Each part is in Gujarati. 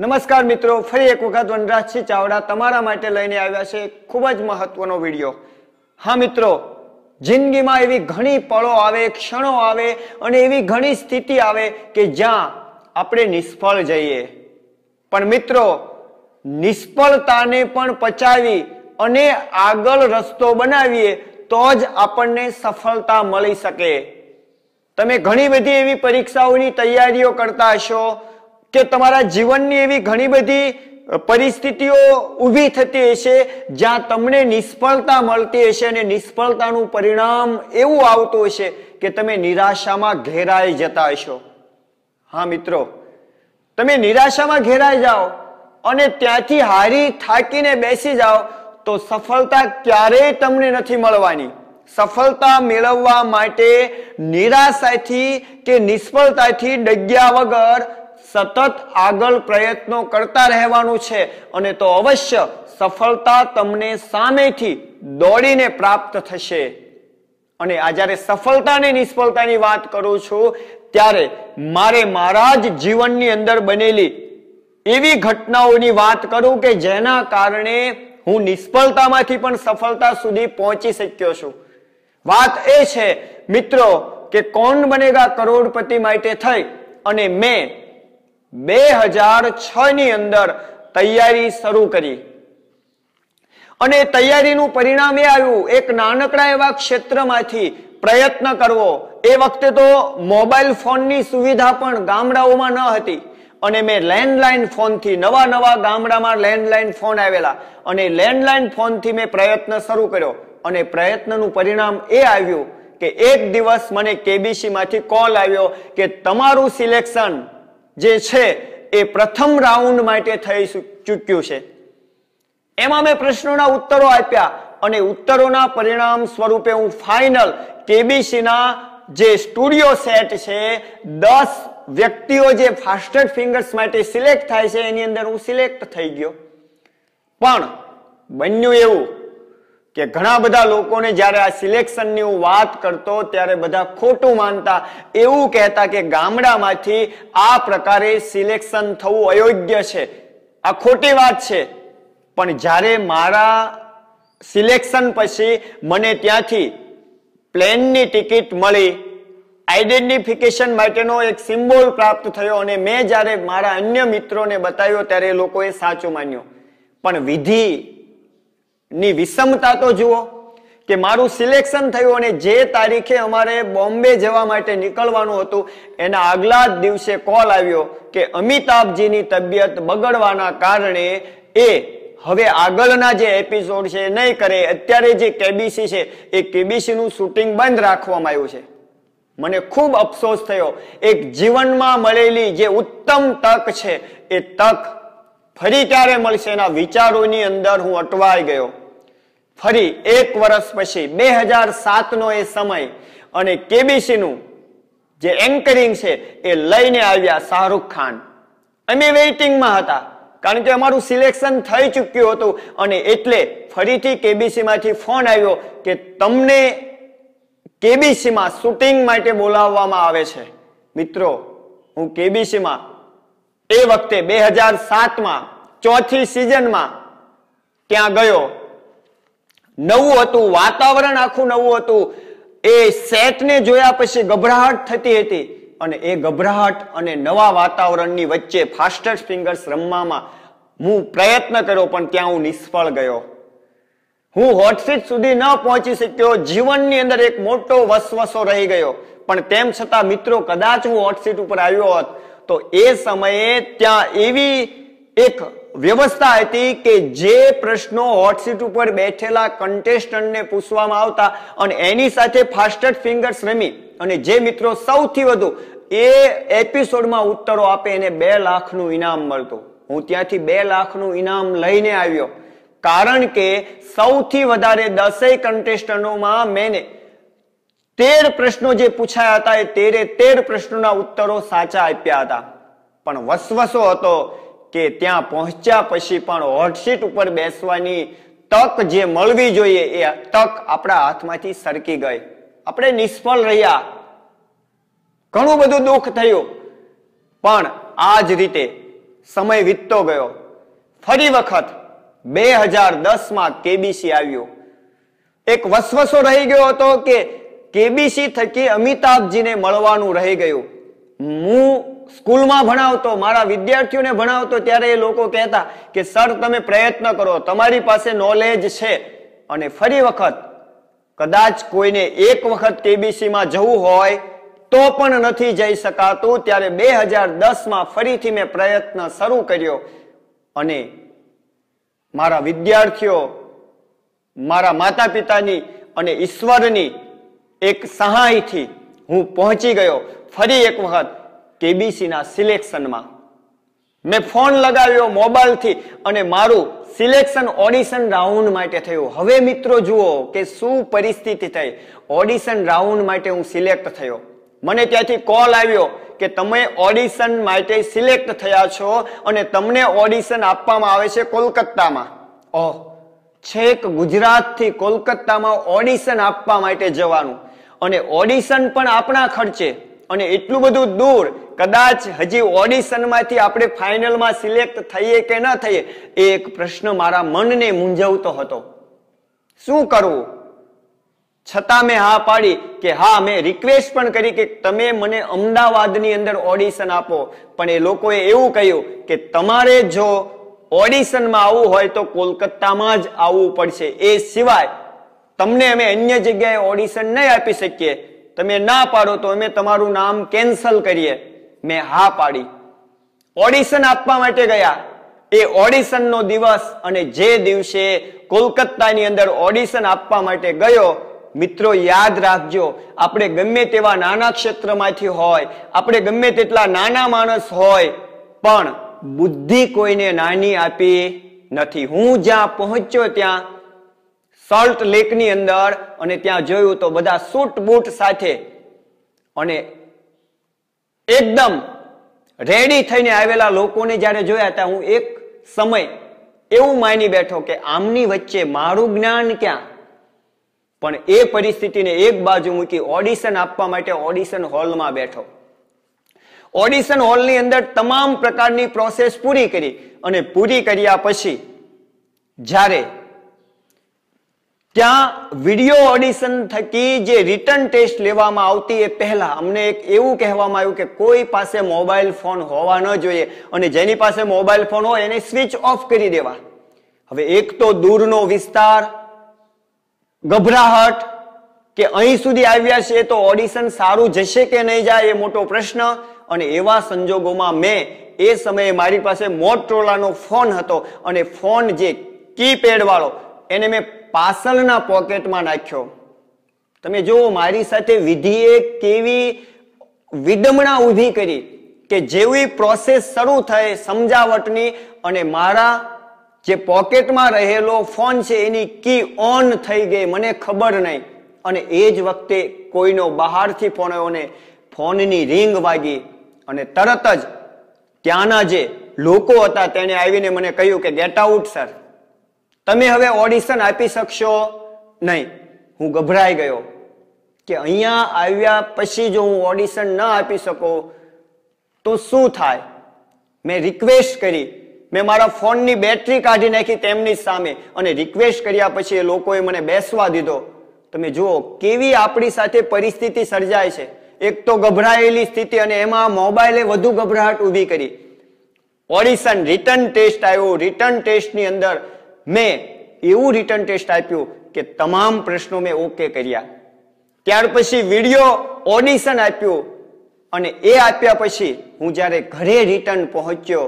નમસ્કાર મિત્રો, ફરી એક વખત વનરાજસિંહ ચાવડા તમારા માટે લઈને આવ્યા છે ખૂબ જ મહત્વનો વીડિયો. હા મિત્રો, જિંદગીમાં એવી ઘણી પળો આવે, ક્ષણો આવે અને એવી ઘણી સ્થિતિ આવે કે જ્યાં આપણે નિષ્ફળ જઈએ. પણ મિત્રો, નિષ્ફળતાને પણ પચાવી અને આગળ રસ્તો બનાવીએ તો જ આપણને સફળતા મળી શકે. તમે ઘણી બધી એવી પરીક્ષાઓની તૈયારીઓ કરતા હશો કે તમારા જીવનની એવી ઘણી બધી પરિસ્થિતિઓ ઊભી થતી હશે, જ્યાં તમને નિષ્ફળતા મળતી હશે અને નિષ્ફળતાનું પરિણામ એવું આવતું હશે કે તમે નિરાશામાં ઘેરાઈ જતા હશો. હા, મિત્રો. તમે નિરાશામાં ઘેરાઈ જાઓ અને ત્યાંથી હારી થાકીને બેસી જાઓ, તો સફળતા ક્યારેય તમને નથી મળવાની. સફળતા મેળવવા માટે નિરાશાથી કે નિષ્ફળતાથી ડગ્યા વગર સતત આગળ પ્રયત્નો કરતા રહેવાનું છે અને તો અવશ્ય સફળતા તમને સામેથી દોડીને પ્રાપ્ત થશે. અને આ જ્યારે સફળતા અને નિષ્ફળતાની વાત કરું છું, ત્યારે મારે મારા જ જીવનની અંદર બનેલી એવી ઘટનાઓની વાત કરું કે જેના કારણે હું નિષ્ફળતામાંથી પણ સફળતા સુધી પહોંચી શક્યો છું. વાત એ છે, મિત્રો, કે કોણ બનેગા કરોડપતિ માટે થઈ અને મેં બે હજાર છ ની અંદર તૈયારી શરૂ કરી. અને તૈયારીનું પરિણામ એ આવ્યું, એક નાનકડા એવા ક્ષેત્રમાંથી પ્રયત્ન કરવો. એ વખતે તો મોબાઈલ ફોનની સુવિધા પણ ગામડાઓમાં ન હતી. અને મેં લેન્ડલાઇન ફોનથી, નવા નવા ગામડામાં લેન્ડલાઇન ફોન આવેલા. અને લેન્ડલાઇન ફોનથી મેં પ્રયત્ન શરૂ કર્યો. અને પ્રયત્નનું પરિણામ એ આવ્યું કે એક દિવસ મને કેબીસીમાંથી કોલ આવ્યો કે તમારું સિલેક્શન જે છે એ પ્રથમ રાઉન્ડ માટે થઈ ચૂક્યું છે. એમાં મેં પ્રશ્નોના ઉત્તરો આપ્યા અને ઉત્તરોના પરિણામ સ્વરૂપે હું ફાઇનલ કેબીસીના જે સ્ટુડિયો સેટ છે, દસ વ્યક્તિઓ જે ફાસ્ટેડ ફિંગર્સ માટે સિલેક્ટ થાય છે, એની અંદર હું સિલેક્ટ થઈ ગયો. પણ બન્યું એવું કે ઘણા બધા લોકોને જ્યારે આ સિલેક્શનની હું વાત કરતો ત્યારે બધા ખોટું માનતા, એવું કહેતા કે ગામડામાંથી આ પ્રકારે સિલેક્શન થવું અયોગ્ય છે. આ ખોટી વાત છે. પણ જ્યારે મારા સિલેક્શન પછી મને ત્યાંથી પ્લેનની ટિકિટ મળી, આઈડેન્ટિફિકેશન માટેનો એક સિમ્બોલ પ્રાપ્ત થયો અને મેં જ્યારે મારા અન્ય મિત્રોને બતાવ્યો ત્યારે એ લોકોએ સાચું માન્યું. પણ વિધિ ની વિષમતા તો જુઓ કે મારું સિલેક્શન થયું અને જે તારીખે અમારે બોમ્બે જવા માટે નીકળવાનું હતું, એના આગલા જ દિવસે કોલ આવ્યો કે અમિતાભજીની તબિયત બગડવાના કારણે એ હવે આગળના જે એપિસોડ છે એ નહીં કરે. અત્યારે જે કેબીસી છે, એ કેબીસીનું શૂટિંગ બંધ રાખવામાં આવ્યું છે. મને ખૂબ અફસોસ થયો. એક જીવનમાં મળેલી જે ઉત્તમ તક છે, એ તક ફરી ક્યારે મળશે એના વિચારોની અંદર હું અટવાઈ ગયો. ફરી એક વર્ષ પછી, બે હજાર સાતનો એ સમય અને કેબીસીનું જે એન્કરિંગ છે એ લઈને આવ્યા શાહરૂખ ખાન. અમે વેઇટિંગમાં હતા, કારણ કે અમારું સિલેક્શન થઈ ચૂક્યું હતું અને એટલે ફરીથી કેબીસીમાંથી ફોન આવ્યો કે તમને કેબીસીમાં શૂટિંગ માટે બોલાવવામાં આવે છે. મિત્રો, હું કેબીસીમાં એ વખતે બે હજાર સાતમાં ચોથી સિઝનમાં ત્યાં ગયો. નવું હતું, વાતાવરણ આખું નવું હતું. એ સેટને જોયા પછી ગભરાહટ થતી હતી અને એ ગભરાહટ અને નવા વાતાવરણની વચ્ચે ફાસ્ટેસ્ટ ફિંગર્સ રમવામાં હું પ્રયત્ન કર્યો, પણ ત્યાં હું નિષ્ફળ ગયો. હું હોટસીટ સુધી ન પહોંચી શક્યો, જીવનની અંદર એક મોટો વસવસો રહી ગયો. પણ તેમ છતાં મિત્રો, કદાચ હું હોટસીટ ઉપર આવ્યો હોત તો એ સમયે ત્યાં એવી એક વ્યવસ્થા હતી કે જે પ્રશ્નો હોટસીટ ઉપર બેઠેલા કન્ટેસ્ટન્ટને પૂછવામાં આવતા અને એની સાથે ફાસ્ટેસ્ટ ફિંગર્સ રમી અને જે મિત્રો સૌથી વધુ એ એપિસોડમાં ઉત્તરો આપે એને બે લાખનું ઇનામ મળતું. હું ત્યાંથી બે લાખનું ઇનામ લઈને આવ્યો. કારણ કે સૌથી વધારે દસેય કન્ટેસ્ટન્ટોમાં મેં તેર પ્રશ્નો જે પૂછાયા હતા એ તેરે તેર પ્રશ્નોના ઉત્તરો સાચા આપ્યા હતા. પણ વસવસો હતો કે ત્યાં પહોંચ્યા પછી પણ હોટસીટ ઉપર બેસવાની તક જે મળવી જોઈએ એ તક આપણા હાથમાંથી સરકી ગઈ. આપણે નિષ્ફળ રહ્યા. ઘણું બધું દુઃખ થયું. પણ આ જ રીતે સમય વીતતો ગયો. ફરી વખત બે હજાર દસમાં કેબીસી આવ્યું. એક વસવસો રહી ગયો હતો કે કેબીસી થકી અમિતાભજીને મળવાનું રહી ગયું. હું સ્કૂલમાં ભણાવતો, મારા વિદ્યાર્થીઓને ભણાવતો, ત્યારે એ લોકો કહેતા કે, સર, તમે પ્રયત્ન કરો, તમારી પાસે નોલેજ છે. અને ફરી વખત, કદાચ કોઈને એક વખત કેબીસીમાં જવું હોય, તો પણ નથી જઈ શકાતું. ત્યારે બે હજાર દસમાં ફરીથી મેં પ્રયત્ન શરૂ કર્યો. અને મારા વિદ્યાર્થીઓ, મારા માતા પિતાની અને ઈશ્વરની એક સહાયથી હું પહોંચી ગયો ફરી એક વખત કેબીસીના સિલેક્શનમાં. મેં ફોન લગાવ્યો મોબાઈલથી અને મારું સિલેક્શન ઓડિશન રાઉન્ડ માટે થયું. હવે મિત્રો જુઓ કે શું પરિસ્થિતિ થઈ. ઓડિશન રાઉન્ડ માટે હું સિલેક્ટ થયો. મને ત્યાંથી કોલ આવ્યો કે તમે ઓડિશન માટે સિલેક્ટ થયા છો અને તમને ઓડિશન આપવામાં આવે છે કોલકાતામાં. ઓહ, છેક ગુજરાતથી કોલકાતામાં ઓડિશન આપવા માટે જવાનું. અને ઓડિશન પણ આપણા ખર્ચે. અને એટલું બધું દૂર, કદાચ હજી ઓડિશનમાંથી આપણે ફાઇનલમાં સિલેક્ટ થઈએ કે ન થઈએ, એ એક પ્રશ્ન મારા મનને મૂંઝવતો હતો. શું કરવું? છતાં મેં હા પાડી કે હા, મેં રિક્વેસ્ટ પણ કરી કે તમે મને અમદાવાદની અંદર ઓડિશન આપો. પણ એ લોકોએ એવું કહ્યું કે તમારે જો ઓડિશનમાં આવવું હોય તો કોલકાતામાં જ આવવું પડશે. એ સિવાય તમને અમે અન્ય જગ્યાએ ઓડિશન નહીં આપી શકીએ. તમે ના પાડો તો અમે તમારું નામ કેન્સલ કરીએ. મેં હા પાડી. ઓડિશન આપવા માટે ગયા. એ ઓડિશનનો દિવસ અને જે દિવસે કોલકાતાની અંદર ઓડિશન આપવા માટે ગયો, મિત્રો યાદ રાખજો, આપણે ગમે તેવા નાના ક્ષેત્રમાંથી હોય, આપણે ગમે તેટલા નાના માણસ હોય, પણ બુદ્ધિ કોઈને નાની આપી નથી. હું જ્યાં પહોંચ્યો ત્યાં સોલ્ટ લેકની અંદર અને ત્યાં જોયું તો બધા સૂટ બૂટ સાથે અને એકદમ રેડી થઈને આવેલા લોકોને જ્યારે જોયા હતા હું એક સમય એવું માની બેઠો કે આમની વચ્ચે મારું જ્ઞાન ક્યાં? પણ એ પરિસ્થિતિને એક બાજુ મૂકી ઓડિશન આપવા માટે ઓડિશન હોલમાં બેઠો. ઓડિશન હોલની અંદર તમામ પ્રકારની પ્રોસેસ પૂરી કરી અને પૂરી કર્યા પછી જ્યારે ત્યાં વીડિયો ઓડિશન થકી જે રિટર્ન ટેસ્ટ લેવામાં આવતી એ પહેલા અમને એક એવું કહેવામાં આવ્યું કે કોઈ પાસે મોબાઈલ ફોન હોવા ન જોઈએ અને જેની પાસે મોબાઈલ ફોન હોય એને સ્વિચ ઓફ કરી દેવા. હવે એક તો દૂરનો વિસ્તાર, ગભરાહટ કે અહીં સુધી આવ્યા છે તો ઓડિશન સારું જશે કે નહીં જાય એ મોટો પ્રશ્ન. અને એવા સંજોગોમાં મેં એ સમયે મારી પાસે મોટરોલાનો ફોન હતો અને ફોન જે કીપેડ વાળો એને મેં પાછળના પોકેટમાં નાખ્યો. તમે જુઓ, મારી સાથે વિધિએ કેવી વિડમણા ઊભી કરી કે જેવી પ્રોસેસ શરૂ થઈ સમજાવટની અને મારા જે પોકેટમાં રહેલો ફોન છે, એની કી ઓન થઈ ગઈ, મને ખબર નહીં. અને એ જ વખતે કોઈનો બહારથી ફોન આવ્યો ને ફોનની રિંગ વાગી અને તરત જ ત્યાંના જે લોકો હતા, તેણે આવીને મને કહ્યું કે ગેટ આઉટ સર તમે હવે ઓડિશન આપી શકશો? નહીં. હું ગભરાઈ ગયો કે અહીંયા આવ્યા પછી જો હું ઓડિશન ન આપી શકું, તો શું થાય? મેં રિક્વેસ્ટ કરી. મેં મારા ફોનની બેટરી કાઢી નાખી તેમની સામે અને રિક્વેસ્ટ કર્યા પછી એ લોકોએ મને બેસવા દીધો. તમે જુઓ, કેવી આપણી સાથે પરિસ્થિતિ સર્જાય છે. એક તો ગભરાયેલી સ્થિતિ અને એમાં મોબાઈલે વધુ ગભરાહટ ઊભી કરી. ઓડિશન રિટર્ન ટેસ્ટ આવ્યો. રિટર્ન ટેસ્ટની અંદર મેં એવું રિટર્ન ટેસ્ટ આપ્યું કે તમામ પ્રશ્નો મેં ઓકે કર્યા. ત્યાર પછી વીડિયો ઓડિશન આપ્યું અને એ આપ્યા પછી હું જ્યારે ઘરે રિટર્ન પહોંચ્યો,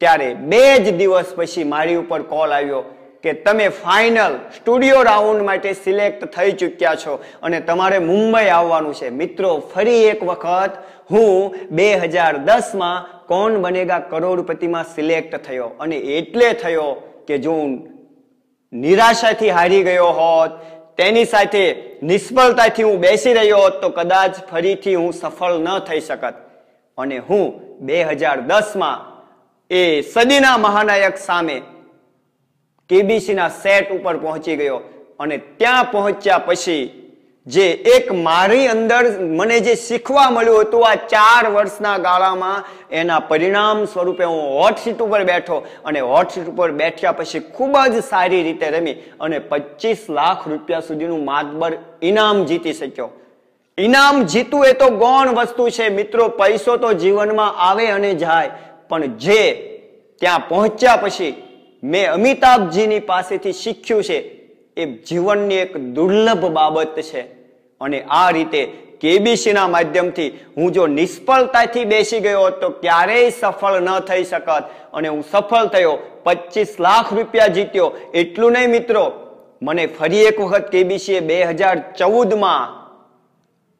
ત્યારે બે જ દિવસ પછી મારી ઉપર કોલ આવ્યો કે તમે ફાઇનલ સ્ટુડિયો રાઉન્ડ માટે સિલેક્ટ થઈ ચૂક્યા છો અને તમારે મુંબઈ આવવાનું છે. મિત્રો, ફરી એક વખત હું બે હજાર દસમાં કોણ બનેગા કરોડપતિમાં સિલેક્ટ થયો અને એટલે થયો કે જો હું નિરાશાથી હારી ગયો હોત, તેની સાથે નિષ્ફળતાથી હું બેસી રહ્યો હોત, તો કદાચ ફરીથી હું સફળ ન થઈ શકત. અને હું બે હજાર દસમાં એ સદીના મહાનાયક સામે કેબીસીના સેટ ઉપર પહોંચી ગયો. અને ત્યાં પહોંચ્યા પછી જે એક મારી અંદર મને જે શીખવા મળ્યું હતું આ ચાર વર્ષના ગાળામાં, એના પરિણામ સ્વરૂપે હું હોટ સીટ ઉપર બેઠો અને હોટ સીટ ઉપર બેઠ્યા પછી ખૂબ જ સારી રીતે રમી અને પચીસ લાખ રૂપિયા સુધીનું માતબર ઇનામ જીતી શક્યો. ઇનામ જીતવું એ તો ગૌણ વસ્તુ છે. મિત્રો, પૈસો તો જીવનમાં આવે અને જાય, પણ જે ત્યાં પહોંચ્યા પછી મેં અમિતાભજીની પાસેથી શીખ્યું છે એ જીવનની એક દુર્લભ બાબત છે. અને આ રીતે કેબીસીના માધ્યમથી હું જો નિષ્ફળતાથી બેસી ગયો તો ક્યારેય સફળ ન થઈ શકત. અને હું સફળ થયો પચીસ લાખ રૂપિયા જીત્યો. એટલું નહીં મિત્રો, મને ફરી એક વખત કેબીસીએ બે હજાર ચૌદમાં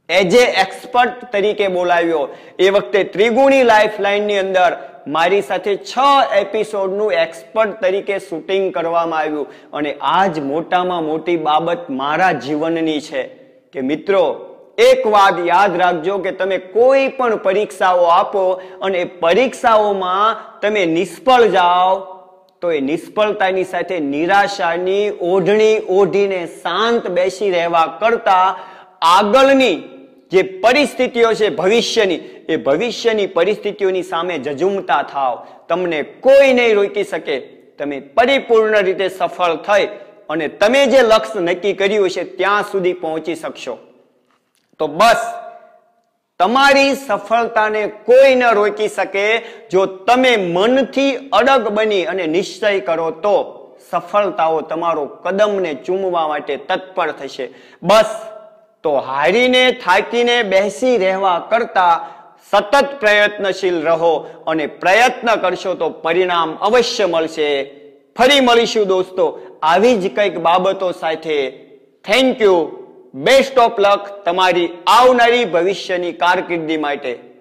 એજ એ એક્સપર્ટ તરીકે બોલાવ્યો. એ વખતે ત્રિગુણી લાઈફની અંદર મારી સાથે છ એપિસોડનું એક્સપર્ટ તરીકે શૂટિંગ કરવામાં આવ્યું. અને આ જ મોટામાં મોટી બાબત મારા જીવનની છે કે મિત્રો, એક વાત યાદ રાખજો કે તમે કોઈ પણ પરીક્ષાઓ આપો અને એ પરીક્ષાઓમાં તમે નિષ્ફળ જાઓ, તો એ નિષ્ફળતાની સાથે નિરાશાની ઓઢણી ઓઢીને શાંત બેસી રહેવા કરતા આગળની જે પરિસ્થિતિઓ છે ભવિષ્યની, એ ભવિષ્યની પરિસ્થિતિઓની સામે જજુમતા થાવ તમને કોઈ નહીં રોકી શકે. તમે પરિપૂર્ણ રીતે સફળ થઈ અને તમે જે લક્ષ્ય નક્કી કર્યું છે ત્યાં સુધી પહોંચી શકશો. તો બસ, તમારી સફળતાને કોઈ ન રોકી શકે. જો તમે મનથી અડગ બની અને નિશ્ચય કરો તો સફળતાઓ તમારો કદમને ચૂમવા માટે તત્પર થશે. બસ તો હારીને, થાકીને, બેસી રહેવા કરતા સતત પ્રયત્નશીલ રહો અને પ્રયત્ન કરશો તો પરિણામ અવશ્ય મળશે. ફરી મળીશું દોસ્તો. આવી જ કંઈક બાબતો સાથે. Thank you best of luck તમારી આવનારી ભવિષ્યની કારકિર્દી માટે.